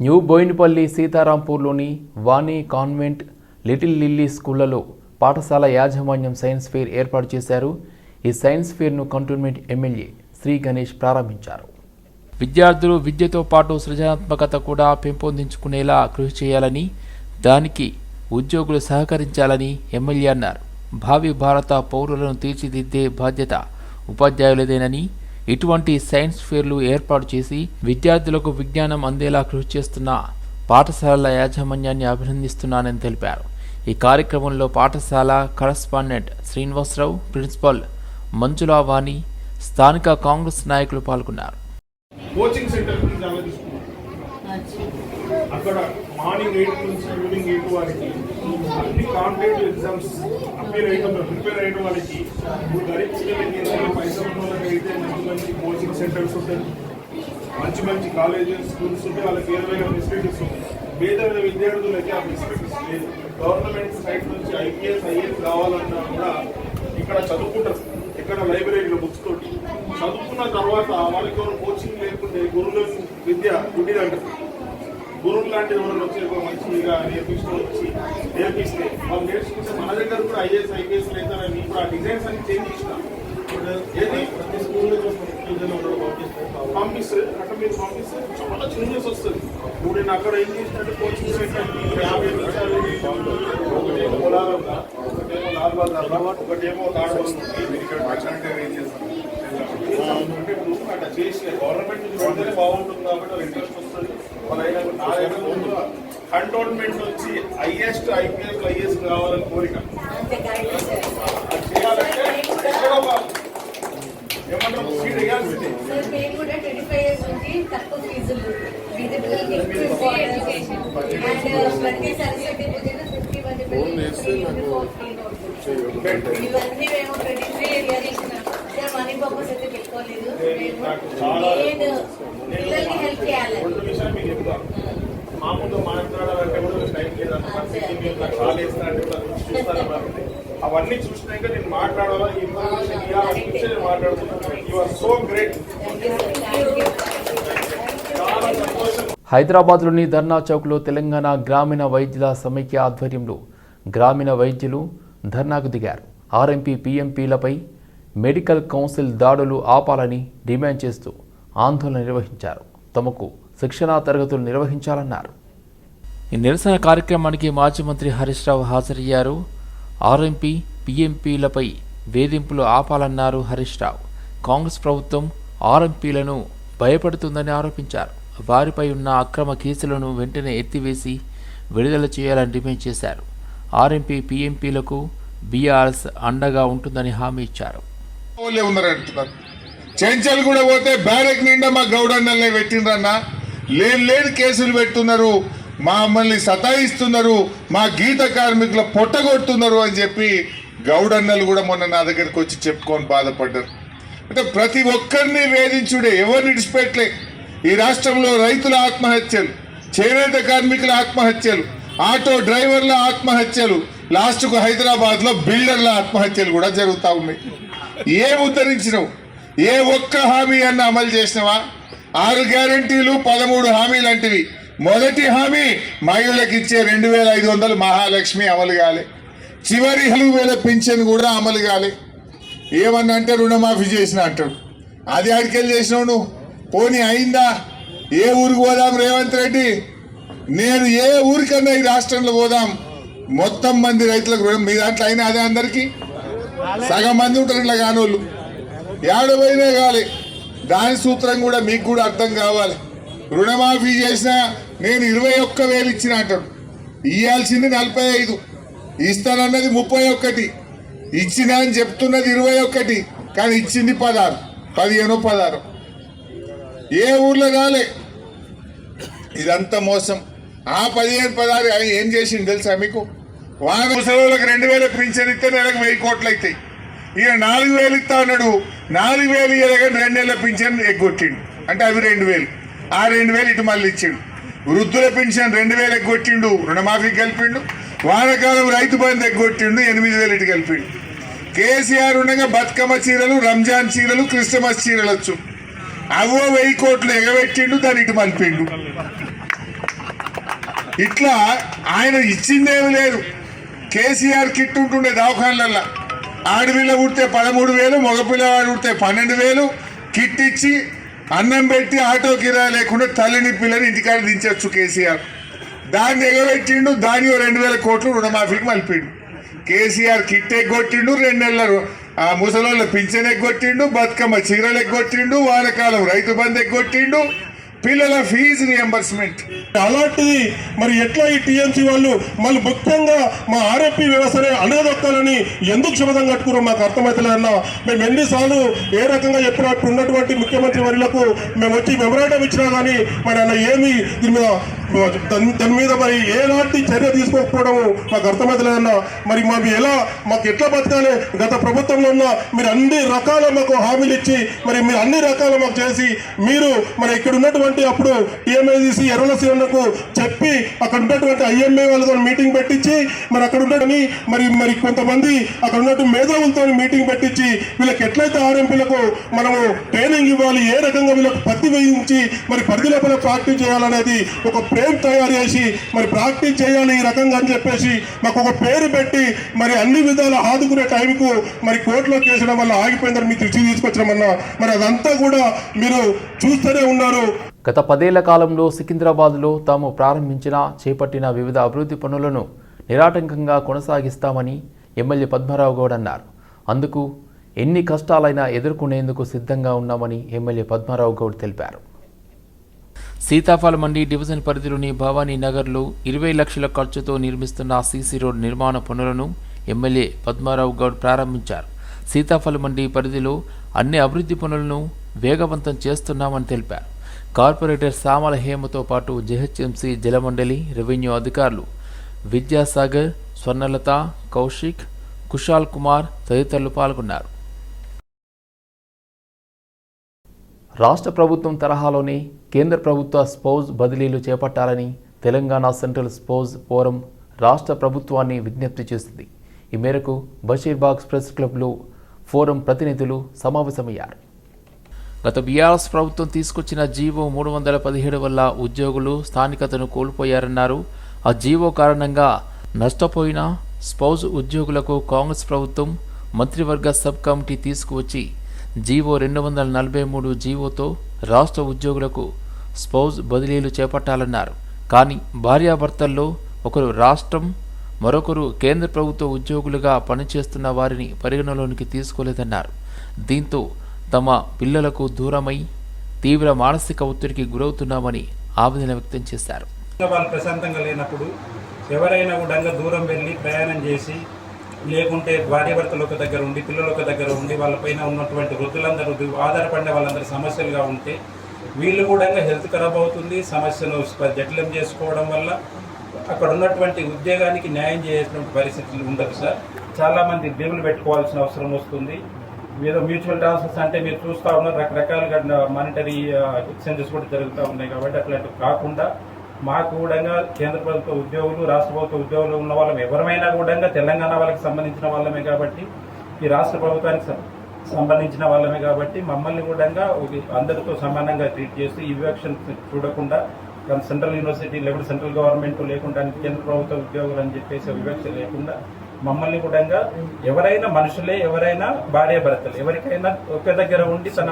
New Boinapalli సీతారాంపూర్లోని Vani convent little lily స్కూళ్ళలో పాఠశాల యాజమాన్యం సైన్స్ ఫెయిర్ ఏర్పాటు చేశారు. ఈ సైన్స్ ఫెయిర్ను కంటోన్మెంట్ ఎమ్మెల్యే శ్రీ గణేష్ ప్రారంభించారు. విద్యార్థులు విద్యతో పాటు సృజనాత్మకత కూడా పెంపొందించుకునేలా కృషి చేయాలని దానికి ఉద్యోగులు సహకరించాలని ఎమ్మెల్యే అన్నారు. భావి భారత పౌరులను తీర్చిదిద్దే బాధ్యత ఉపాధ్యాయులదేనని ఇటువంటి సైన్స్ ఫేర్లు ఏర్పాటు చేసి విద్యార్థులకు విజ్ఞానం అందేలా కృషి చేస్తున్న పాఠశాలల యాజమాన్యాన్ని అభినందిస్తున్నానని తెలిపారు. ఈ కార్యక్రమంలో పాఠశాల కరస్పాండెంట్ శ్రీనివాసరావు ప్రిన్సిపల్ మంజులా వాణి స్థానిక కాంగ్రెస్ నాయకులు పాల్గొన్నారు. కోచింగ్ సెంటర్ గురించి ఆలోచిస్తున్నాం అక్కడ మార్నింగ్ ఎయిట్ నుంచి ఈవినింగ్ ఎయిట్ వారికి అన్ని కాంపిటేటివ్ ఎగ్జామ్స్ అప్పీర్ అయ్యడం ప్రిపేర్ అయ్యడం వాళ్ళకి. ఇప్పుడు గరీబ్ పిల్లలకి ఏదైనా పైసలు అయితే మంచి మంచి కోచింగ్ సెంటర్స్ ఉంటాయి. మంచి మంచి కాలేజెస్ స్కూల్స్ ఉంటే వాళ్ళకి ఏదైనా ఫెసిలిటీస్ ఉంటాయి. పేద విద్యార్థులకి ఆ ఫెసిలిటీస్ లేదు. గవర్నమెంట్ సైడ్ నుంచి ఐపీఎస్ ఐఏఎస్ కావాలన్నా కూడా ఇక్కడ చదువుకుంటారు. ఇక్కడ లైబ్రరీలో బుక్స్ తోటి. చదువుకున్న తర్వాత వాళ్ళకి ఎవరు కోచింగ్ లేకుంటే గురువుల విద్య గుడ్డిదంటారు గురువు లాంటి ఎవరు వచ్చి ఒక మంచిగా నేర్పిస్తూ వచ్చి నేర్పిస్తే వాళ్ళు నేర్చుకుంటే మన దగ్గర కూడా ఐఏఎస్ ఐపీఎస్ అవుతారని ఇప్పుడు ఆ డిజైన్స్ అన్ని చేంజ్ చేసినాం. ఏది? ప్రతి స్కూల్లో పంపిస్తే అక్కడ మీరు పంపిస్తే చాలా చేంజెస్ వస్తుంది. ఇప్పుడు నేను అక్కడ ఏం చేసినట్టు కోచింగ్ సెంటర్ యాభై నిమిషాలు ఒకటేమో పొలాలంగా ఒకటేమో లాల్బాగ్ ఒకటేమో తాడవరం ఇక్కడ ఏం అంటే ఇప్పుడు అట్లా చేసి గవర్నమెంట్ బాగుంటుంది కాబట్టి వాళ్ళ ఇంట్రెస్ట్ వస్తుంది వాళ్ళ అయినా నా దగ్గర ముందు కంటోన్మెంట్ నుంచి హైయెస్ట్ ఐపీఎస్ ఐఏఎస్ కావాలని కోరిక చేయాలంటే ఏమంటారు? సీట్ వేయాల్సిందే. ఇవన్నీ మేము ట్వంటీ త్రీ ఇయర్ ఇచ్చినాం మనీ పర్పస్ అయితే పెట్టుకోలేదు. నేను పిల్లల్ని హెల్ప్ చేయాలి. మాట్లాడాలంటే కూడా టైం అవన్నీ చూసినాక నేను మాట్లాడాలా? ఇన్ఫర్మేషన్ ఇవ్వాలని చూసి నేను మాట్లాడుతున్నాను. యు ఆర్ సో గ్రేట్ చాలా సంతోషం. హైదరాబాద్లోని ధర్నా చౌక్లో తెలంగాణ గ్రామీణ వైద్యుల సమైక్య ఆధ్వర్యంలో గ్రామీణ వైద్యులు ధర్నాకు దిగారు. ఆర్ఎంపీ పీఎంపీలపై మెడికల్ కౌన్సిల్ దాడులు ఆపాలని డిమాండ్ చేస్తూ ఆందోళన నిర్వహించారు. తమకు శిక్షణా తరగతులు నిర్వహించాలన్నారు. ఈ నిరసన కార్యక్రమానికి మాజీ మంత్రి హరీష్ రావు హాజరయ్యారు. ఆర్ఎంపీ పీఎంపీలపై వేధింపులు ఆపాలన్నారు హరీష్ రావు. కాంగ్రెస్ ప్రభుత్వం ఆర్ఎంపీలను భయపడుతుందని ఆరోపించారు. వారిపై ఉన్న అక్రమ కేసులను వెంటనే ఎత్తివేసి విడుదల చేయాలని డిమాండ్ చేశారు. ఆర్ఎంపీ పీఎంపీలకు బీఆర్ఎస్ అండగా ఉంటుందని హామీ ఇచ్చారు. వాళ్ళే ఉన్నారు అంటున్నారు చెంచల్ కూడా పోతే బ్యారెక్ నిండా మా గౌడన్నలే పెట్టిండ్రన్న. లేని లేని కేసులు పెట్టున్నారు మమ్మల్ని సతాయిస్తున్నారు మా గీత కార్మికుల పొట్టగొడుతున్నారు అని చెప్పి గౌడన్నలు కూడా మొన్న నా దగ్గరికి వచ్చి చెప్పుకొని బాధపడ్డారు. అంటే ప్రతి ఒక్కరిని వేధించుడే ఎవరు విడిచిపెట్టలే. ఈ రాష్ట్రంలో రైతుల ఆత్మహత్యలు చేనేత కార్మికుల ఆత్మహత్యలు ఆటో డ్రైవర్ల ఆత్మహత్యలు లాస్ట్కు హైదరాబాద్లో బిల్డర్ల ఆత్మహత్యలు కూడా జరుగుతూ ఉన్నాయి. ఏ ఉద్ధరించినవు? ఏ ఒక్క హామీ అన్న అమలు చేసినవా? ఆరు గ్యారంటీలు పదమూడు హామీ లాంటివి మొదటి హామీ మహిళలకు ఇచ్చే రెండు వేల ఐదు వందలు మహాలక్ష్మి అమలు కాలే. చివరి హలు వేల పింఛన్ కూడా అమలు కాలే. ఏమన్నా అంటే రుణమాఫీ చేసిన అంటాడు అది అడికెళ్ళి చేసినావు నువ్వు. పోనీ అయిందా? ఏ ఊరికి పోదాం రేవంత్ రెడ్డి? నేను ఏ ఊరికన్నా ఈ రాష్ట్రంలో పోదాం. మొత్తం మంది రైతులకు రుణం మీ దాంట్లో అయినా అదే అందరికీ? సగం మంది ఉంటారు ఇట్లా కానోళ్ళు. ఏడవైనా కాలే. దాని సూత్రం కూడా మీకు కూడా అర్థం కావాలి. రుణమాఫీ చేసిన నేను ఇరవై ఒక్క వేలు ఇచ్చిన అంటాడు. ఇవ్వాల్సింది నలభై ఐదు. ఇస్తానన్నది ముప్పై ఒక్కటి. ఇచ్చిన అని చెప్తున్నది ఇరవై ఒక్కటి. కానీ ఇచ్చింది పదహారు. పదిహేను పదహారు. ఏ ఊర్లో రాలే ఇదంతా మోసం. ఆ పదిహేను పదహారు ఏం చేసింది తెలుసా మీకు? వాన ముసలికి రెండు వేల పింఛన్ ఇస్తే నెలకు వెయ్యి కోట్లు అవుతాయి ఇక నాలుగు వేలు ఇస్తా అన్నాడు. నాలుగు వేలు ఇవ్వగానే రెండు నెలల పింఛన్ ఎగ్గొట్టిండు. అంటే అవి రెండు వేలు. ఆ రెండు వేలు ఇటు మళ్ళీ ఇచ్చిండు. వృద్ధుల పింఛన్ రెండు వేలు ఎగ్గొట్టిండు రుణమాఫీ కలిపిండు. వానకాలం రైతు బంధు ఎగ్గొట్టిండు ఎనిమిది వేలు ఇటు కలిపిండు. కేసీఆర్ ఉండగా బతుకమ్మ చీరలు రంజాన్ చీరలు క్రిస్టమస్ చీరలు వచ్చు. అవో వెయ్యి కోట్లు ఎగబెట్టిండు దాన్ని ఇటు మలిపిండు. ఇట్లా ఆయన ఇచ్చిందేమి లేదు. కేసీఆర్ కిట్ ఉంటుండే దవాఖానలల్లో. ఆడపిల్ల పుడితే పదమూడు వేలు మగపిల్లవాడు పుడితే పన్నెండు వేలు. కిట్ ఇచ్చి అన్నం పెట్టి ఆటో కిరా లేకుండా తల్లిని పిల్లని ఇంటికాడ దించవచ్చు కేసీఆర్. దాన్ని ఎగబెట్టిండు దాని రెండు వేల కోట్లు రుణమాఫీకి మలిపిండు కేసీఆర్ కిట్ ఎగ్గొట్టిండు రెండు నెలల ఆ ముసలోళ్ళ పింఛన్ ఎగ్గొట్టిండు బతుకమ్మ చీరలు ఎగ్గొట్టిండు వానకాలం రైతు బంద్ ఎగ్గొట్టిండు పిల్లల ఫీజు రియంబర్స్మెంట్ అలాంటిది మరి ఎట్లా ఈ టీఎంసీ వాళ్ళు మళ్ళీ ముఖ్యంగా మా ఆర్ఎఫ్పి వ్యవస్థనే అనగదొక్కాలని ఎందుకు శుభదం కట్టుకున్నాం మాకు అర్థమవుతలేదన్న మేము ఎన్నిసార్లు ఏ రకంగా చెప్పినట్టు ఉన్నటువంటి ముఖ్యమంత్రి వర్యులకు మేము వచ్చి మెమరాటం ఇచ్చినా కానీ మరి అన్న ఏమి దీని మీద దాని మీద మరి ఎలాంటి చర్య తీసుకోకపోవడం మాకు అర్థమవుతలేదన్న మరి మాకు ఎలా మాకు ఎట్లా బతకాలి? గత ప్రభుత్వంలో ఉన్న మీరు అన్ని రకాల మాకు హామీలు ఇచ్చి మరి మీరు అన్ని రకాల మాకు చేసి మీరు మరి ఇక్కడ ఉన్నటువంటి అప్పుడు టీఎంఐసి ఎర్రల సీఎంలకు చెప్పి అక్కడ ఉన్నటువంటి ఐఎంఏ వాళ్ళతో మీటింగ్ పెట్టించి మరి అక్కడ ఉన్నటువంటి మరి మరి కొంతమంది అక్కడ ఉన్నట్టు మేధావులతో మీటింగ్ పెట్టించి వీళ్ళకి ఎట్లయితే ఆర్ఎంపీలకు మనము ట్రైనింగ్ ఇవ్వాలి ఏ రకంగా వీళ్ళకు పత్తి వేయించి మరి పరిధి లోపల ప్రాక్టీస్ చేయాలనేది ఒక ఫ్రేమ్ తయారు చేసి మరి ప్రాక్టీస్ చేయాలి ఈ రకంగా అని చెప్పేసి మాకు ఒక పేరు పెట్టి మరి అన్ని విధాల ఆదుకునే టైంకు మరి కోర్టులో చేసడం వల్ల ఆగిపోయిందని మీరు తిరిగి తీసుకొచ్చినామన్నా మరి అదంతా కూడా మీరు చూస్తూనే ఉన్నారు. గత పదేళ్ళ కాలంలో సికింద్రాబాద్లో తాము ప్రారంభించిన చేపట్టిన వివిధ అభివృద్ధి పనులను నిరాటంకంగా కొనసాగిస్తామని ఎమ్మెల్యే పద్మారావు గౌడ్ అన్నారు. అందుకు ఎన్ని కష్టాలైనా ఎదుర్కొనేందుకు సిద్ధంగా ఉన్నామని ఎమ్మెల్యే పద్మారావు గౌడ్ తెలిపారు. సీతాఫల మండి డివిజన్ పరిధిలోని భవానీ నగర్లో ఇరవై లక్షల ఖర్చుతో నిర్మిస్తున్న సీసీ రోడ్ నిర్మాణ పనులను ఎమ్మెల్యే పద్మారావు గౌడ్ ప్రారంభించారు. సీతాఫల మండి పరిధిలో అన్ని అభివృద్ధి పనులను వేగవంతం చేస్తున్నామని తెలిపారు. కార్పొరేటర్ సామల హేమతో పాటు జెహెచ్ఎంసీ జలమండలి రెవెన్యూ అధికారులు విద్యాసాగర్ స్వర్ణలత కౌశిక్ కుషాల్ కుమార్ తదితరులు పాల్గొన్నారు. రాష్ట్ర ప్రభుత్వం తరహాలోనే కేంద్ర ప్రభుత్వ స్పౌజ్ బదిలీలు చేపట్టాలని తెలంగాణ సెంట్రల్ స్పౌజ్ ఫోరం రాష్ట్ర ప్రభుత్వాన్ని విజ్ఞప్తి చేసింది. ఈ మేరకు బషీర్బాగ్ ప్రెస్ క్లబ్లో ఫోరం ప్రతినిధులు సమావేశమయ్యారు. గత బీఆర్ఎస్ ప్రభుత్వం తీసుకొచ్చిన జీవో మూడు వందల పదిహేడు వల్ల ఉద్యోగులు స్థానికతను కోల్పోయారన్నారు. ఆ జీవో కారణంగా నష్టపోయిన స్పౌజ్ ఉద్యోగులకు కాంగ్రెస్ ప్రభుత్వం మంత్రివర్గ సబ్ కమిటీ తీసుకువచ్చి జీవో రెండు వందల నలభై మూడు జీవోతో రాష్ట్ర ఉద్యోగులకు స్పౌజ్ బదిలీలు చేపట్టాలన్నారు. కానీ భార్యాభర్తల్లో ఒకరు రాష్ట్రం మరొకరు కేంద్ర ప్రభుత్వ ఉద్యోగులుగా పనిచేస్తున్న వారిని పరిగణలోనికి తీసుకోలేదన్నారు. దీంతో తమ పిల్లలకు దూరమై తీవ్ర మానసిక ఒత్తిడికి గురవుతున్నామని ఆవేదన వ్యక్తం చేశారు. వాళ్ళు ప్రశాంతంగా లేనప్పుడు ఎవరైనా కూడా దూరం వెళ్ళి ప్రయాణం చేసి లేకుంటే భార్యాభర్తలు ఒక దగ్గర ఉండి పిల్లలు ఒక దగ్గర ఉండి వాళ్ళపైన ఉన్నటువంటి వృద్ధులందరూ ఆధారపడిన వాళ్ళందరి సమస్యలుగా ఉంటే వీళ్ళు కూడా హెల్త్ ఖరాబ్ అవుతుంది. సమస్యను జటిలం చేసుకోవడం వల్ల అక్కడ ఉన్నటువంటి ఉద్యోగానికి న్యాయం చేసినటువంటి పరిస్థితులు ఉండదు సార్. చాలామంది బిల్లులు పెట్టుకోవాల్సిన అవసరం వస్తుంది. ఏదో మ్యూచువల్ ట్రాన్స్ఫర్స్ అంటే మీరు చూస్తూ ఉన్నారు రకరకాలుగా మానిటరీ ఎక్స్చేంజెస్ కూడా జరుగుతూ ఉన్నాయి కాబట్టి అట్లాంటివి కాకుండా మాకు కూడా కేంద్ర ప్రభుత్వ ఉద్యోగులు రాష్ట్ర ప్రభుత్వ ఉద్యోగులు ఉన్న వాళ్ళం ఎవరమైనా కూడా తెలంగాణ వాళ్ళకి సంబంధించిన వాళ్ళమే కాబట్టి ఈ రాష్ట్ర ప్రభుత్వానికి సంబంధించిన వాళ్ళమే కాబట్టి మమ్మల్ని కూడా అందరితో సమానంగా ట్రీట్ చేస్తూ ఈ వివక్షను చూడకుండా సెంట్రల్ యూనివర్సిటీ లేకుంటే సెంట్రల్ గవర్నమెంట్ లేకుండా కేంద్ర ప్రభుత్వ ఉద్యోగులు అని చెప్పేసి వివక్ష లేకుండా మమ్మల్ని కూడా ఎవరైనా మనుషులే ఎవరైనా భార్య భర్తలు. ఎవరికైనా ఒకే దగ్గర ఉండి తన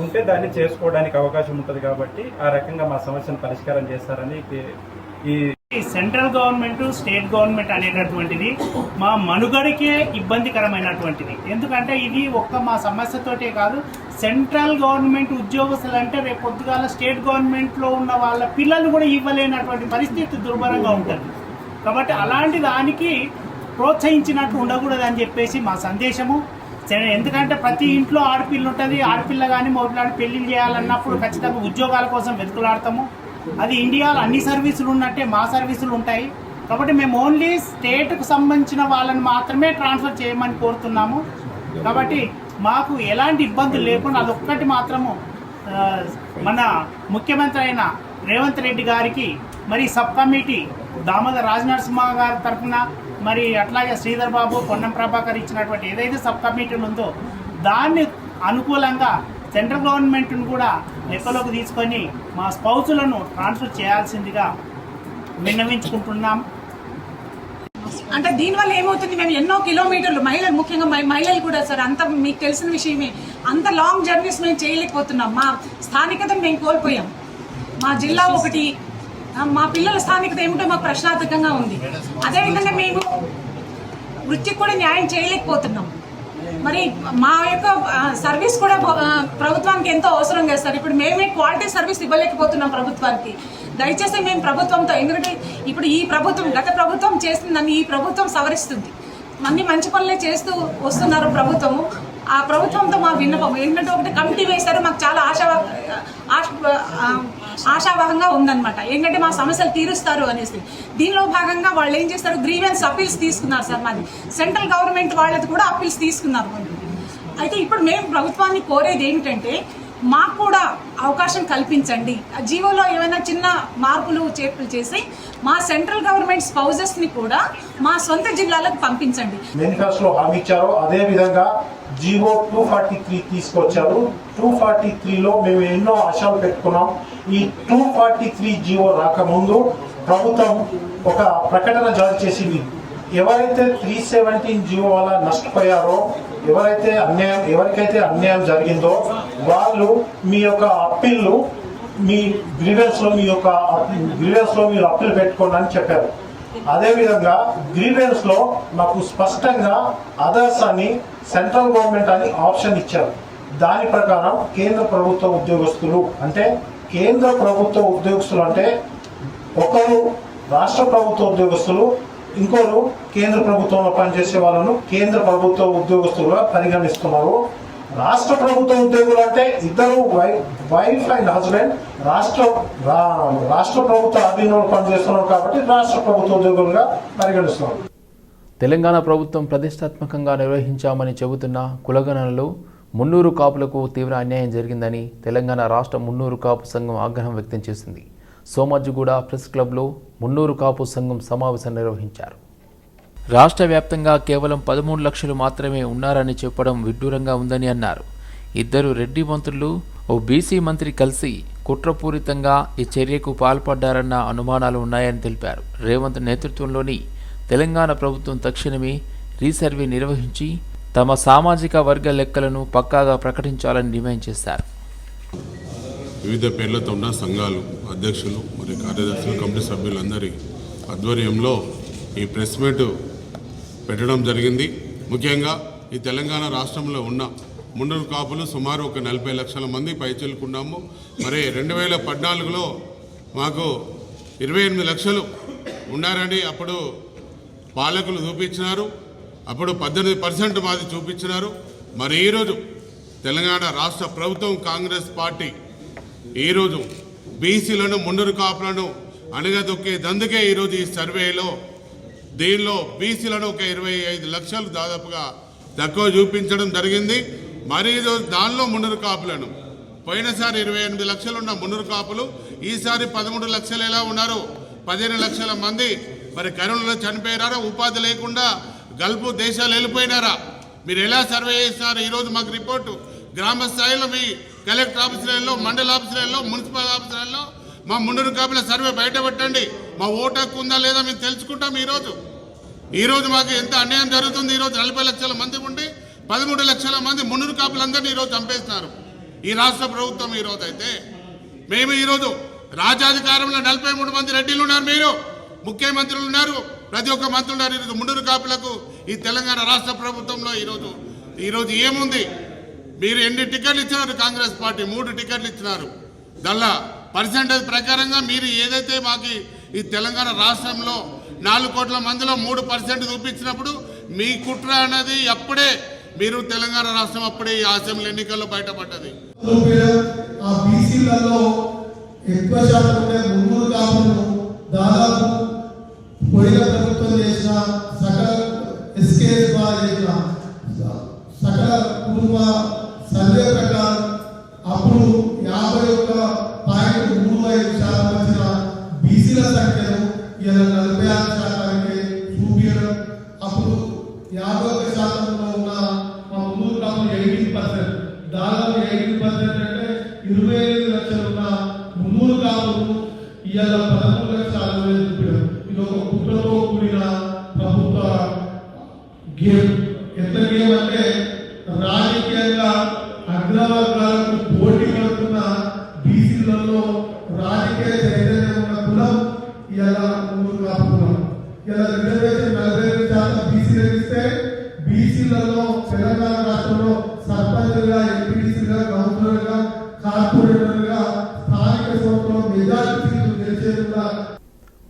ఉంటే దాన్ని చేసుకోవడానికి అవకాశం ఉంటుంది కాబట్టి ఆ రకంగా మా సమస్యను పరిష్కారం చేస్తారని ఈ సెంట్రల్ గవర్నమెంట్ స్టేట్ గవర్నమెంట్ అనేటటువంటిది మా మనుగడకే ఇబ్బందికరమైనటువంటిది. ఎందుకంటే ఇది ఒక్క మా సమస్యతోటే కాదు సెంట్రల్ గవర్నమెంట్ ఉద్యోగస్తులు అంటే రేపు పొద్దుగాల స్టేట్ గవర్నమెంట్లో ఉన్న వాళ్ళ పిల్లలు కూడా ఇవ్వలేనటువంటి పరిస్థితి దుర్భరంగా ఉంటుంది. కాబట్టి అలాంటి దానికి ప్రోత్సహించినట్టు ఉండకూడదు అని చెప్పేసి మా సందేశము. ఎందుకంటే ప్రతి ఇంట్లో ఆడపిల్ల ఉంటుంది. ఆడపిల్ల కానీ మగపిల్లని పెళ్ళి చేయాలన్నప్పుడు ఖచ్చితంగా ఉద్యోగాల కోసం వెతుకులాడతాము. అది ఇండియాలో అన్ని సర్వీసులు ఉన్నట్టే మా సర్వీసులు ఉంటాయి. కాబట్టి మేము ఓన్లీ స్టేట్కు సంబంధించిన వాళ్ళని మాత్రమే ట్రాన్స్ఫర్ చేయమని కోరుతున్నాము. కాబట్టి మాకు ఎలాంటి ఇబ్బందులు లేకుండా అదొక్కటి మాత్రము మన ముఖ్యమంత్రి అయిన రేవంత్ రెడ్డి గారికి మరి సబ్ కమిటీ దామోదర్ రాజనరసింహ గారి తరఫున మరి అట్లాగే శ్రీధర్ బాబు పొన్నం ప్రభాకర్ ఇచ్చినటువంటి ఏదైతే సబ్ కమిటీలు ఉందో దాన్ని అనుకూలంగా సెంట్రల్ గవర్నమెంట్ను కూడా లెక్కలోకి తీసుకొని మా స్పౌసులను ట్రాన్స్ఫర్ చేయాల్సిందిగా విన్నవించుకుంటున్నాం. అంటే దీనివల్ల ఏమవుతుంది? మేము ఎన్నో కిలోమీటర్లు మహిళలు ముఖ్యంగా మహి- మహిళలు కూడా సార్ అంత మీకు తెలిసిన విషయమే. అంత లాంగ్ జర్నీస్ మేము చేయలేకపోతున్నాం. మా స్థానికతను మేము కోల్పోయాం. మా జిల్లా ఒకటి మా పిల్లల స్థానికత ఏమిటో మాకు ప్రశ్నార్థకంగా ఉంది. అదేవిధంగా మేము వృత్తికి కూడా న్యాయం చేయలేకపోతున్నాం. మరి మా యొక్క సర్వీస్ కూడా ప్రభుత్వానికి ఎంతో అవసరం కదా సార్. ఇప్పుడు మేమే క్వాలిటీ సర్వీస్ ఇవ్వలేకపోతున్నాం ప్రభుత్వానికి. దయచేసి మేము ప్రభుత్వంతో ఎందుకంటే ఇప్పుడు ఈ ప్రభుత్వం గత ప్రభుత్వం చేస్తుందని ఈ ప్రభుత్వం సవరిస్తుంది. అన్ని మంచి పనులే చేస్తూ వస్తున్నారు ప్రభుత్వము. ఆ ప్రభుత్వంతో మా విన్నపం. ఏంటంటే ఒకటి కమిటీ వేశారు. మాకు చాలా ఆశ ఆశావహంగా ఉందన్నమాట. ఏంటంటే మా సమస్యలు తీరుస్తారు అనేసి. దీనిలో భాగంగా వాళ్ళు ఏం చేస్తారు? గ్రీవెన్స్ అప్పీల్స్ తీసుకున్నారు సార్ మాది. సెంట్రల్ గవర్నమెంట్ వాళ్ళది కూడా అప్పీల్స్ తీసుకున్నారు. అయితే ఇప్పుడు మేము ప్రభుత్వాన్ని కోరేది ఏంటంటే మాకు కూడా అవకాశం కల్పించండి. జీవోలో ఏమైనా చిన్న మార్పులు చేర్పులు చేసి మా సెంట్రల్ గవర్నమెంట్ స్పౌజెస్ని కూడా మా సొంత జిల్లాలకు పంపించండి. మేనిఫెస్టోలో హామీ ఇచ్చారో. అదే విధంగా జీవో టూ ఫార్టీ త్రీ తీసుకొచ్చారు. టూ ఫార్టీ త్రీలో మేము ఎన్నో ఆశలు పెట్టుకున్నాం. ఈ టూ ఫార్టీ త్రీ జీవో రాకముందు ప్రభుత్వం ఒక ప్రకటన జారీ చేసింది. ఎవరైతే త్రీ సెవెంటీన్ జీవో వల్ల నష్టపోయారో ఎవరైతే అన్యాయం ఎవరికైతే అన్యాయం జరిగిందో వాళ్ళు మీ యొక్క అప్పీళ్ళు మీ గ్రీవెన్స్లో మీ యొక్క గ్రీవెన్స్లో మీరు అప్పీల్ పెట్టుకోండి అని చెప్పారు. అదేవిధంగా గ్రీవెన్స్లో మాకు స్పష్టంగా అదర్స్ అని సెంట్రల్ గవర్నమెంట్ అని ఆప్షన్ ఇచ్చారు. దాని ప్రకారం కేంద్ర ప్రభుత్వ ఉద్యోగస్తులు అంటే కేంద్ర ప్రభుత్వ ఉద్యోగస్తులు అంటే ఒకరు రాష్ట్ర ప్రభుత్వ ఉద్యోగస్తులు ఇంకోరు కేంద్ర ప్రభుత్వంలో పనిచేసే వాళ్ళను కేంద్ర ప్రభుత్వ ఉద్యోగస్తులుగా పరిగణిస్తున్నారు. రాష్ట్ర ప్రభుత్వ ఉద్యోగులు అంటే ఇద్దరు వై- వైఫ్ అండ్ హస్బెండ్. రాష్ట్ర రా- రాష్ట్ర ప్రభుత్వ అధీనంలో పనిచేస్తున్నారు కాబట్టి రాష్ట్ర ప్రభుత్వ ఉద్యోగులుగా పరిగణిస్తున్నారు. తెలంగాణ ప్రభుత్వం ప్రతిష్టాత్మకంగా నిర్వహించామని చెబుతున్న కులగణనలు మున్నూరు కాపులకు తీవ్ర అన్యాయం జరిగిందని తెలంగాణ రాష్ట్ర మున్నూరు కాపు సంఘం ఆగ్రహం వ్యక్తం చేసింది. సోమాజిగూడ ప్రెస్ క్లబ్లో మున్నూరు కాపు సంఘం సమావేశం నిర్వహించారు. రాష్ట్ర వ్యాప్తంగా కేవలం పదమూడు లక్షలు మాత్రమే ఉన్నారని చెప్పడం విడ్డూరంగా ఉందని అన్నారు. ఇద్దరు రెడ్డి మంత్రులు ఓ బీసీ మంత్రి కలిసి కుట్రపూరితంగా ఈ చర్యకు పాల్పడ్డారన్న అనుమానాలు ఉన్నాయని తెలిపారు. రేవంత్ నేతృత్వంలోని తెలంగాణ ప్రభుత్వం తక్షణమే రీసర్వే నిర్వహించి తమ సామాజిక వర్గ లెక్కలను పక్కాగా ప్రకటించాలని డిమాండ్ చేశారు. వివిధ పేర్లతో ఉన్న సంఘాలు అధ్యక్షులు మరియు కార్యదర్శులు కమిటీ సభ్యులందరి ఆధ్వర్యంలో ఈ ప్రెస్ మీట్ పెట్టడం జరిగింది. ముఖ్యంగా ఈ తెలంగాణ రాష్ట్రంలో ఉన్న ముండరు కాపులు సుమారు ఒక నలభై లక్షల మంది పైచెలుకున్నాము మరి రెండు వేల పద్నాలుగులో మాకు ఇరవై ఎనిమిది లక్షలు ఉన్నారని అప్పుడు పాలకులు చూపించినారు. అప్పుడు పద్దెనిమిది పర్సెంట్ మాది చూపించినారు. మరి ఈరోజు తెలంగాణ రాష్ట్ర ప్రభుత్వం కాంగ్రెస్ పార్టీ ఈరోజు బీసీలను ముండరు కాపులను అణగదొక్కేదందుకే ఈరోజు ఈ సర్వేలో దీనిలో బీసీలను ఒక ఇరవై ఐదు లక్షలు దాదాపుగా తక్కువ చూపించడం జరిగింది. మరి ఈరోజు దానిలో ముండరు కాపులను పోయినసారి ఇరవై ఎనిమిది లక్షలు ఉన్న మున్నూరు కాపులు ఈసారి పదమూడు లక్షలు ఎలా ఉన్నారు? పదిహేను లక్షల మంది. మరి కరోనాలో చనిపోయినారా? ఉపాధి లేకుండా గల్పు దేశాలు వెళ్ళిపోయినారా? మీరు ఎలా సర్వే చేస్తున్నారు? ఈరోజు మాకు రిపోర్టు. గ్రామ స్థాయిలో మీ కలెక్టర్ ఆఫీసులలో మండల ఆఫీసులలో మున్సిపల్ ఆఫీసులలో మా మున్నూరు కాపుల సర్వే బయటపెట్టండి. మా ఓటు ఉందా లేదా మేము తెలుసుకుంటాం ఈరోజు. ఈరోజు మాకు ఎంత అన్యాయం జరుగుతుంది? ఈరోజు నలభై లక్షల మంది ఉండి పదమూడు లక్షల మంది మున్నూరు కాపులందరినీ ఈరోజు చంపేస్తున్నారు. ఈ రాష్ట్ర ప్రభుత్వం ఈరోజు అయితే మేము ఈరోజు రాజాధికారంలో నలభై మూడు మంది రెడ్డిలు ఉన్నారు మీరు. ముఖ్యమంత్రులు ఉన్నారు. ప్రతి ఒక్క మంత్రులు ఈరోజు ముండూరు కాపులకు ఈ తెలంగాణ రాష్ట్ర ప్రభుత్వంలో ఈరోజు ఈరోజు ఏముంది? మీరు ఎన్ని టికెట్లు ఇచ్చినారు కాంగ్రెస్ పార్టీ? మూడు టికెట్లు ఇచ్చినారు. దానిలో పర్సంటేజ్ ప్రకారంగా మీరు ఏదైతే మాకు ఈ తెలంగాణ రాష్ట్రంలో నాలుగు కోట్ల మందిలో మూడు పర్సెంట్ చూపించినప్పుడు మీ కుట్ర అనేది అప్పుడే మీరు తెలంగాణ రాష్ట్రం అప్పుడే ఈ అసెంబ్లీ ఎన్నికల్లో బయటపడ్డది. ఎక్కువ శాతం దాదాపు పొయ్యిల ప్రభుత్వం చేసిన సకల ఎస్కేఎస్ ద్వారా చేసిన సకల కుటుంబ సర్వే ప్రకారం అప్పుడు యాభై ఒక్క పాయింట్ మూడు ఐదు శాతం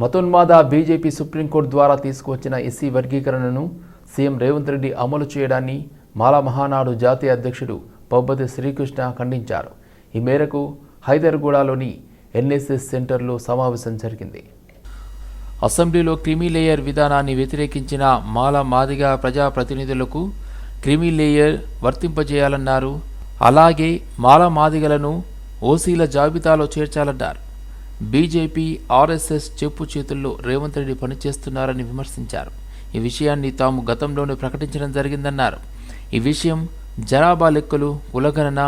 మతోన్మాద బీజేపీ సుప్రీంకోర్టు ద్వారా తీసుకువచ్చిన ఎస్సీ వర్గీకరణను సీఎం రేవంత్ రెడ్డి అమలు చేయడాన్ని మాలా మహానాడు జాతీయ అధ్యక్షుడు పబ్బతి శ్రీకృష్ణ ఖండించారు. ఈ మేరకు హైదర్గూడలోని ఎన్ఎస్ఎస్ సెంటర్లో సమావేశం జరిగింది. అసెంబ్లీలో క్రిమీ లేయర్ విధానాన్ని వ్యతిరేకించిన మాల మాదిగ ప్రజాప్రతినిధులకు క్రిమీ లేయర్ వర్తింపజేయాలన్నారు. అలాగే మాల మాదిగలను ఓసీల జాబితాలో చేర్చాలన్నారు. బీజేపీ ఆర్ఎస్ఎస్ చెప్పు చేతుల్లో రేవంత్ రెడ్డి పనిచేస్తున్నారని విమర్శించారు. ఈ విషయాన్ని తాము గతంలోనే ప్రకటించడం జరిగిందన్నారు. ఈ విషయం జనాభా లెక్కలు కులగణన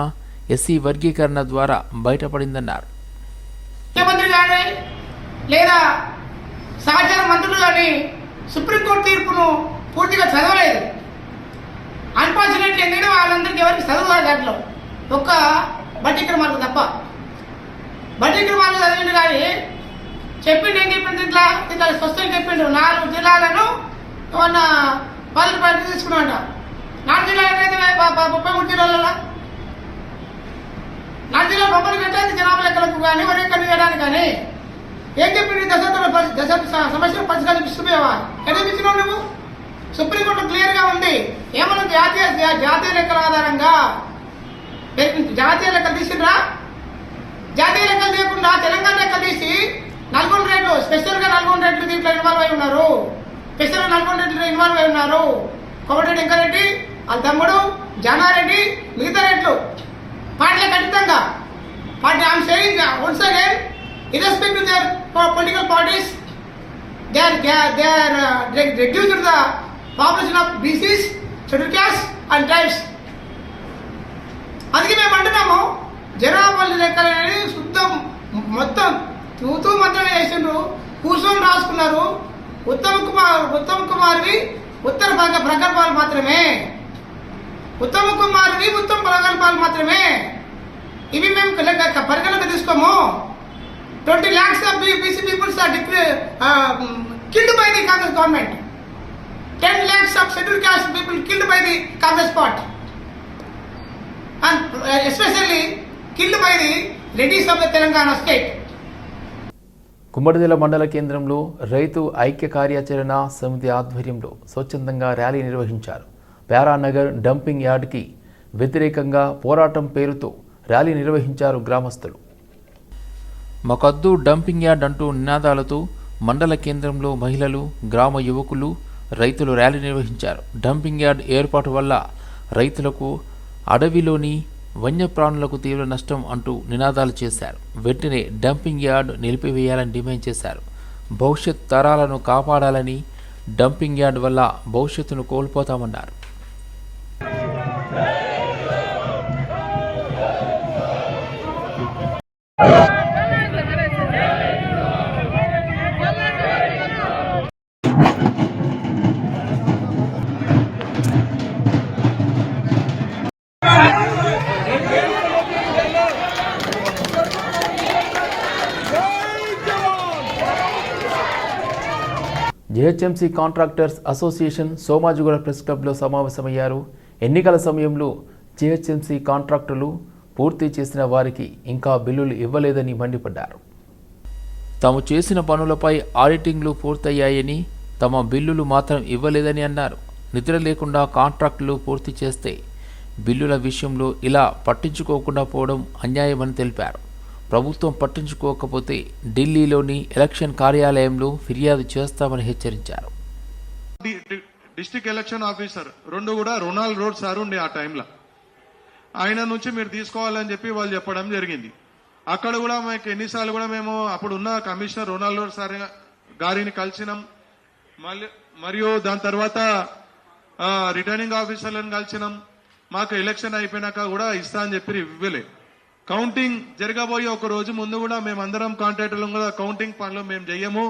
ఎస్సీ వర్గీకరణ ద్వారా బయటపడిందన్నారు. లేదా సహచర మంత్రులు కానీ సుప్రీంకోర్టు తీర్పును పూర్తిగా చదవలేదు. అన్ఫార్చునేట్లీ ఏంటంటే వాళ్ళందరికీ ఎవరికి చదువు దాంట్లో ఒక్క బట్టిక్రమాలకు తప్ప. బట్టిక్రమాలు చదివిండు కానీ చెప్పిండు ఏం చెప్పిండు ఇట్లా ఇట్లా స్పష్టంగా చెప్పిండు. నాలుగు జిల్లాలను ఏమన్నా పది రూపాయలు తీసుకున్నాడు నాలుగు జిల్లాలు అయితే ముప్పై మూడు జిల్లాలలో? నాలుగు జిల్లాలు పంపలు పెట్టేది జనాభా లెక్కలకు కానీ వర్గీకరణ చేయడానికి కానీ. ఏం చెప్పిండు దశాబ్దాల పరి- దశాబ్ద స- సమస్యలు పరిష్కరిస్తున్నావా ఎదిపించినావు నువ్వు? సుప్రీంకోర్టు క్లియర్గా ఉంది. ఏమన్నా జాతీయ జాతీయ లెక్కల ఆధారంగా జాతీయ లెక్కలు తీసిండ్రా జాతీయ లెక్కలు తీయకుండా తెలంగాణ లెక్కలు తీసి నల్గొండ రేట్లు స్పెషల్గా నల్గొండ రేట్లు దీంట్లో ఇన్వాల్వ్ అయి ఉన్నారు స్పెషల్గా ఇన్వాల్వ్ అయి ఉన్నారు. కోమటిరెడ్డి వెంకరెడ్డి వాళ్ళ తమ్ముడు జానారెడ్డి మిగతా రెడ్లు. పార్టీలో ఖచ్చితంగా. Party I'm saying once again irrespective their political parties they are they are reduced the population of BCs scheduled caste and tribes అందుకే మేము అంటున్నాము జనాభా లెక్కలు అనేది శుద్ధం మొత్తం తూతూ మాత్రమే చేసిండ్రు కూర్చొని రాసుకున్నారు. ఉత్తమ్ కుమార్ ఉత్తమ్ కుమార్వి ఉత్తర భాగ ప్రకల్పాలు మాత్రమే. ఉత్తమ కుమార్వి ఉత్తమ ప్రకల్పాలు మాత్రమే. ఇవి మేము పరిగణలోకి తీసుకోము. Twenty lakhs of BC peoples are declare killed by the Congress government ten lakhs of scheduled caste people killed by the Congress party and especially killed by the ladies of the Telangana state Kummadidela మండల కేంద్రంలో రైతు ఐక్య కార్యాచరణ సమితి ఆధ్వర్యంలో స్వచ్ఛందంగా rally నిర్వహించారు. Pyaranagar dumping యార్డ్కి వ్యతిరేకంగా పోరాటం పేరుతో ర్యాలీ నిర్వహించారు గ్రామస్తులు. మకద్దు డంపింగ్ యార్డ్ అంటూ నినాదాలతో మండల కేంద్రంలో మహిళలు గ్రామ యువకులు రైతులు ర్యాలీ నిర్వహించారు. డంపింగ్ యార్డ్ ఏర్పాటు వల్ల రైతులకు అడవిలోని వన్యప్రాణులకు తీవ్ర నష్టం అంటూ నినాదాలు చేశారు. వెంటనే డంపింగ్ యార్డ్ నిలిపివేయాలని డిమాండ్ చేశారు. భవిష్యత్ తరాలను కాపాడాలని డంపింగ్ యార్డ్ వల్ల భవిష్యత్తును కోల్పోతామన్నారు. GHMC contractors association Somajiguda press క్లబ్లో సమావేశమయ్యారు. ఎన్నికల సమయంలో జిహెచ్ఎంసీ కాంట్రాక్టులు పూర్తి చేసిన వారికి ఇంకా బిల్లులు ఇవ్వలేదని మండిపడ్డారు. తాము చేసిన పనులపై ఆడిటింగ్లు పూర్తయ్యాయని తమ బిల్లులు మాత్రం ఇవ్వలేదని అన్నారు. నిద్ర లేకుండా కాంట్రాక్టులు పూర్తి చేస్తే బిల్లుల విషయంలో ఇలా పట్టించుకోకుండా పోవడం అన్యాయమని తెలిపారు. ప్రభుత్వం పట్టించుకోకపోతే ఢిల్లీలోని ఎలక్షన్ కార్యాలయంలో ఫిర్యాదు చేస్తామని హెచ్చరించారు. డిస్టిక్ ఎలక్షన్ ఆఫీసర్ రెండు కూడా రొనాల్డ్ రోడ్ సార్ ఉండే ఆ టైంలో. ఆయన నుంచి మీరు తీసుకోవాలని చెప్పి వాళ్ళు చెప్పడం జరిగింది. అక్కడ కూడా మాకు ఎన్నిసార్లు కూడా మేము అప్పుడు ఉన్న కమిషనర్ రొనాల్డ్ రోడ్ సార్ గారిని కలిసినాం. మళ్ళీ మరియు దాని తర్వాత రిటర్నింగ్ ఆఫీసర్లను కలిసినాం. మాకు ఎలక్షన్ అయిపోయినాక కూడా ఇస్తా అని చెప్పి ఇవ్వలే. కౌంటింగ్ జరగబోయే ఒక రోజు ముందు కూడా మేమందరం కాంట్రాక్టర్లు కూడా కౌంటింగ్ పనులు మేము చెయ్యము.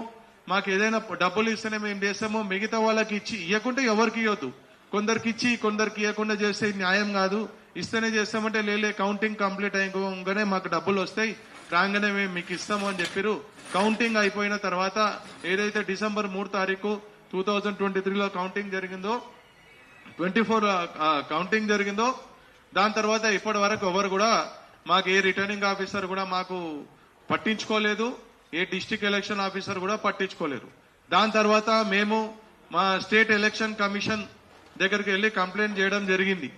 మాకు ఏదైనా డబ్బులు ఇస్తేనే మేము చేస్తాము. మిగతా వాళ్ళకి ఇచ్చి ఇవ్వకుంటే ఎవరికి ఇవ్వద్దు కొందరికి ఇచ్చి కొందరికి ఇవ్వకుండా చేస్తే న్యాయం కాదు. ఇస్తేనే చేస్తామంటే లేలే కౌంటింగ్ కంప్లీట్ అయ్యగానే మాకు డబ్బులు వస్తాయి. రాగానే మేము మీకు ఇస్తాము అని చెప్పారు కౌంటింగ్ అయిపోయిన తర్వాత ఏదైతే డిసెంబర్ మూడు తారీఖు టూ థౌజండ్ ట్వంటీ త్రీలో కౌంటింగ్ జరిగిందో ట్వంటీ ఫోర్ కౌంటింగ్ జరిగిందో దాని తర్వాత ఇప్పటి వరకు ఎవరు కూడా మాకు ఏ రిటర్నింగ్ ఆఫీసర్ కూడా మాకు పట్టించుకోలేదు ఏ డిస్టిక్ ఎలక్షన్ ఆఫీసర్ కూడా పట్టించుకోలేరు దాని తర్వాత మేము మా స్టేట్ ఎలక్షన్ కమిషన్ దగ్గరికి వెళ్ళి కంప్లైంట్ చేయడం జరిగింది.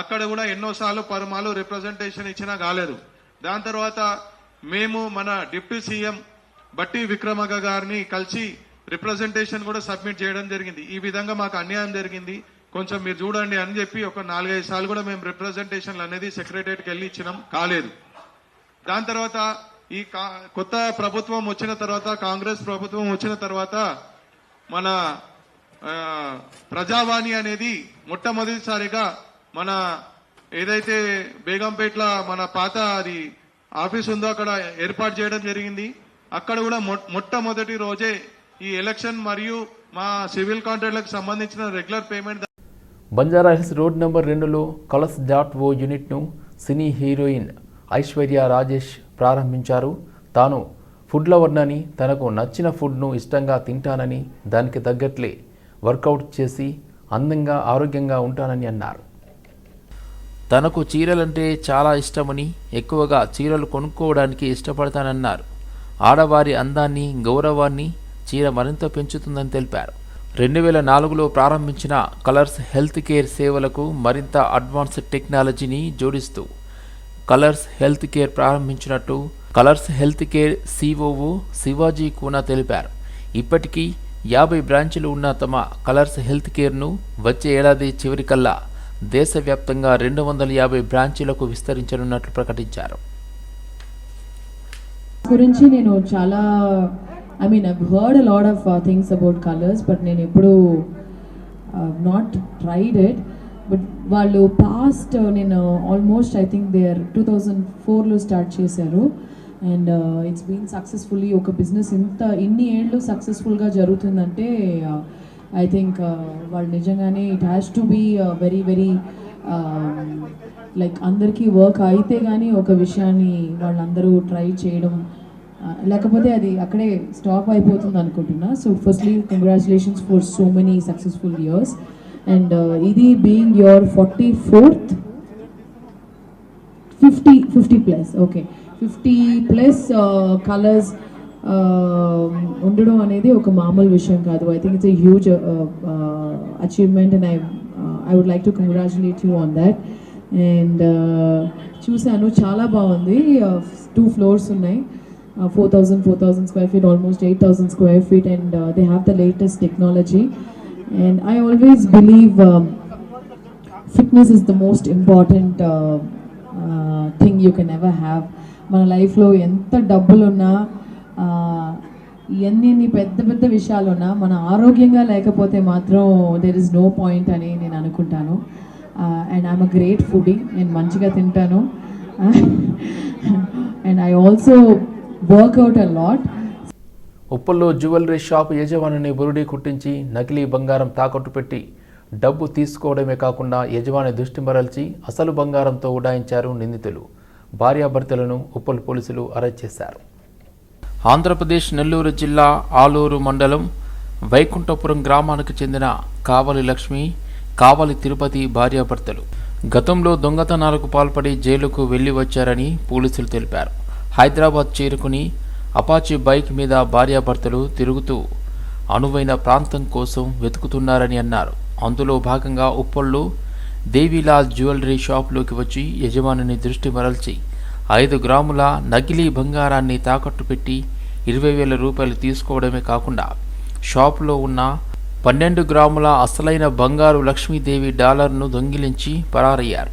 అక్కడ కూడా ఎన్నోసార్లు పరమాలు రిప్రజెంటేషన్ ఇచ్చినా కాలేదు. దాని తర్వాత మేము మన డిప్యూటీ సీఎం బట్టి విక్రమగ గారిని కలిసి రిప్రజెంటేషన్ కూడా సబ్మిట్ చేయడం జరిగింది. ఈ విధంగా మాకు అన్యాయం జరిగింది. కొంచెం మీరు చూడండి అని చెప్పి ఒక నాలుగైదు సార్లు కూడా మేము రిప్రజెంటేషన్లు అనేది సెక్రటరియట్కి వెళ్ళి ఇచ్చినాం. కాలేదు. దాని తర్వాత ఈ కా- కొత్త ప్రభుత్వం వచ్చిన తర్వాత కాంగ్రెస్ ప్రభుత్వం వచ్చిన తర్వాత మన ప్రజావాణి అనేది మొట్టమొదటిసారిగా మన ఏదైతే బేగంపేట్ల మన పాత అది ఆఫీస్ ఉందో అక్కడ ఏర్పాటు చేయడం జరిగింది. అక్కడ కూడా మొ- మొట్టమొదటి రోజే ఈ ఎలక్షన్ మరియు మా సివిల్ కాంట్రాక్ట్లకు సంబంధించిన regular payment Banjara Hills road number రెండులో కలర్స్ డాట్ ఓ యూనిట్ను సినీ హీరోయిన్ ఐశ్వర్య రాజేష్ ప్రారంభించారు. తాను ఫుడ్ లవర్నని తనకు నచ్చిన ఫుడ్ను ఇష్టంగా తింటానని దానికి తగ్గట్లే వర్కౌట్ చేసి అందంగా ఆరోగ్యంగా ఉంటానని అన్నారు. తనకు చీరలంటే చాలా ఇష్టమని ఎక్కువగా చీరలు కొనుక్కోవడానికి ఇష్టపడతానన్నారు. ఆడవారి అందాన్ని గౌరవాన్ని చీర మరింత పెంచుతుందని తెలిపారు. రెండు వేల నాలుగులో ప్రారంభించిన కలర్స్ హెల్త్ కేర్ సేవలకు మరింత అడ్వాన్స్డ్ టెక్నాలజీని జోడిస్తూ Kolors health care ప్రారంభించినట్టు Kolors health care COO Shivaji Koona తెలిపారు. ఇప్పటికీ యాభై బ్రాంచీలు ఉన్న తమ కలర్స్ హెల్త్ కేర్ను వచ్చే ఏడాది చివరికల్లా దేశవ్యాప్తంగా రెండు వందల యాభై బ్రాంచీలకు విస్తరించనున్నట్లు ప్రకటించారు. గురించి నేను చాలా I mean I've heard a lot of things about Kolors but నేను ఎప్పుడు నాట్ ట్రైడ్ ఇట్ బట్ వాళ్ళు పాస్ట్ uh, నేను almost I think they are two thousand ఫోర్లో స్టార్ట్ చేశారు అండ్ ఇట్స్ బీన్ సక్సెస్ఫుల్లీ ఒక బిజినెస్ ఇంత ఇన్ని ఏళ్ళు సక్సెస్ఫుల్గా జరుగుతుందంటే uh, ఐ థింక్ uh, వాళ్ళు నిజంగానే it has to be very very like అందరికీ వర్క్ అయితే కానీ ఒక విషయాన్ని వాళ్ళందరూ ట్రై చేయడం లేకపోతే అది అక్కడే స్టాప్ అయిపోతుంది అనుకుంటున్నా. So firstly congratulations for so many successful years and ఇది being your forty fourth fifty fifty plus okay fifty plus Kolors ఉండడం అనేది ఒక మామూలు విషయం కాదు. I think it's a huge achievement and I I would like to congratulate you on that and చూశాను చాలా బాగుంది. Uh, టూ ఫ్లోర్స్ ఉన్నాయి. Four thousand four thousand square feet almost eight thousand square feet and they have the latest technology and I always believe fitness is the most important thing you can ever have మన లైఫ్లో ఎంత డబ్బులున్నా ఉన్నా ఎన్ని ఎన్ని పెద్ద పెద్ద విషయాలున్నా మన ఆరోగ్యంగా లేకపోతే మాత్రం దెర్ ఇస్ నో పాయింట్ అని నేను అనుకుంటాను. And I'm a great foodie నేను మంచిగా తింటాను. And I also work out a lot ఉప్పల్లో jewellery shop యజమానిని బురుడి కుట్టించి నకిలీ బంగారం తాకట్టు పెట్టి డబ్బు తీసుకోవడమే కాకుండా యజమాని దృష్టి మరల్చి అసలు బంగారంతో ఉడాయించారు నిందితులు. భార్యాభర్తలను ఉప్పల్ పోలీసులు అరెస్ట్ చేశారు. ఆంధ్రప్రదేశ్ నెల్లూరు జిల్లా ఆలూరు మండలం వైకుంఠపురం గ్రామానికి చెందిన కావలి లక్ష్మి కావలి తిరుపతి భార్యాభర్తలు. గతంలో దొంగతనాలకు పాల్పడి జైలుకు వెళ్ళి వచ్చారని పోలీసులు తెలిపారు. హైదరాబాద్ చేరుకుని అపాచీ బైక్ మీద భార్యాభర్తలు తిరుగుతూ అనువైన ప్రాంతం కోసం వెతుకుతున్నారని అన్నారు. అందులో భాగంగా ఉప్పల్లో దేవీలాల్ జ్యువెలరీ షాప్లోకి వచ్చి యజమానిని దృష్టి మరల్చి ఐదు గ్రాముల నకిలీ బంగారాన్ని తాకట్టు పెట్టి ఇరవై వేల రూపాయలు తీసుకోవడమే కాకుండా షాపులో ఉన్న పన్నెండు గ్రాముల అసలైన బంగారు లక్ష్మీదేవి డాలర్ను దొంగిలించి పరారయ్యారు.